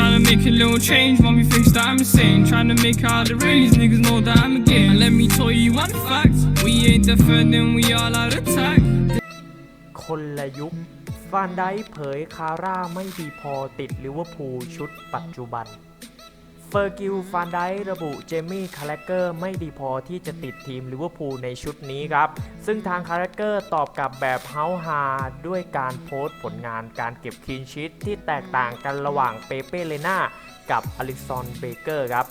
Trying to make a little change, mommy thinks that I'm insane. Trying to make out the raise, niggas know that I'm a game. And Let me tell you one fact, we ain't defending, we all out attack. คนละยุคฟานไดเผยคาร่าไม่ดีพอติดลิเวอร์พูลชุดปัจจุบัน เฟอร์กิลฟานไดระบุเจมี่คาแรกเกอร์ไม่ดีพอที่จะติดทีมลิเวอร์พูลในชุดนี้ครับ ซึ่งทางคาแรกเกอร์ตอบกลับแบบเฮาฮาด้วยการโพสต์ผลงานการเก็บคลีนชีตที่แตกต่างกันระหว่างเปเป้เลนากับอลิซอนเบเกอร์ครับ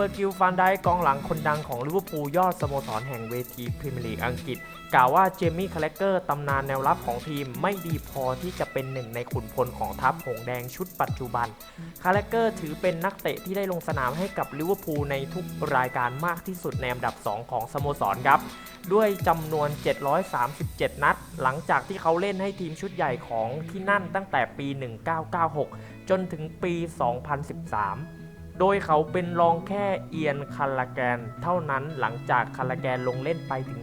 ฟอร์กิลฟานไดค์กองหลังคนดังของลิเวอร์พูลยอดสโมสรแห่งเวทีพรีเมียร์ลีกอังกฤษ กล่าวว่าเจมี่คาแรกเกอร์ตำนานแนวรับของทีมไม่ดีพอที่จะเป็นหนึ่งในขุนพลของทัพหงแดงชุดปัจจุบัน คาแรกเกอร์ถือเป็นนักเตะที่ได้ลงสนามให้กับลิเวอร์พูลในทุกรายการมากที่สุดในอันดับ 2 ของสโมสรครับด้วยจำนวน 737 นัด หลังจากที่เขาเล่นให้ทีมชุดใหญ่ของที่นั่นตั้งแต่ปี 1996 จนถึงปี 2013 โดยเขาเป็นรองแค่เอียนคาราแกน เท่านั้นหลังจากคาราแกนลงเล่นไปถึง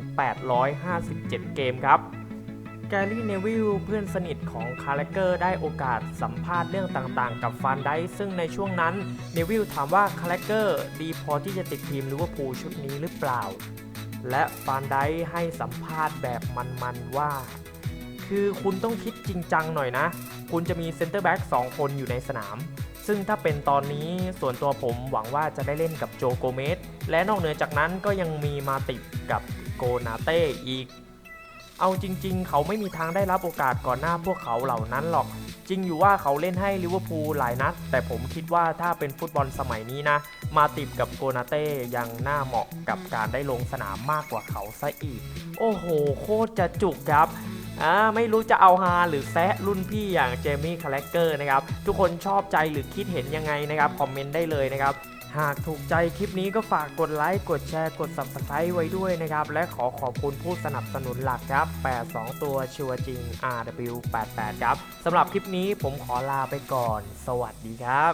857 เกมครับแกรี่เนวิลเพื่อนสนิทของคารกเกอร์ได้โอกาสสัมภาษณ์เรื่องต่างๆ กับฟานไดค์ซึ่งในช่วงนั้นเนวิลถามว่าคารกเกอร์ดีพอที่จะติดทีมลิเวอร์พูลชุดนี้หรือเปล่า และฟานไดค์ให้สัมภาษณ์แบบมันๆว่า คือคุณต้องคิดจริงจังหน่อยนะ คุณจะมีเซนเตอร์แบ็ก2คนอยู่ในสนาม ซึ่งถ้าเป็นตอนนี้ส่วนตัวผมหวังว่าจะได้เล่นกับโจโกเมสและนอกเหนือจากนั้นก็ยังมีมาติดกับโกนาเต้อีก เอาจริงๆ เขาไม่มีทางได้รับโอกาสก่อนหน้าพวกเขาเหล่านั้นหรอก จริงอยู่ว่าเขาเล่นให้ลิเวอร์พูลหลายนัด แต่ผมคิดว่าถ้าเป็นฟุตบอลสมัยนี้นะ มาติดกับโกนาเต้ยังน่าเหมาะกับการได้ลงสนามมากกว่าเขาซะอีก โอ้โห โคตรจะจุกครับ อ่าไม่รู้จะเอาฮาหรือแซะรุ่นพี่อย่างเจมี่คาแรกเกอร์นะครับทุกคนชอบใจหรือคิดเห็นยังไงนะครับคอมเมนต์ได้เลยนะครับหากถูกใจคลิปนี้ก็ฝากกดไลค์ กดแชร์ กด Subscribe ไว้ด้วยนะครับ และขอขอบคุณผู้สนับสนุนหลักครับ 82 ตัวชัวร์จริง RW88 ครับสำหรับคลิปนี้ผมขอลาไปก่อน สวัสดีครับ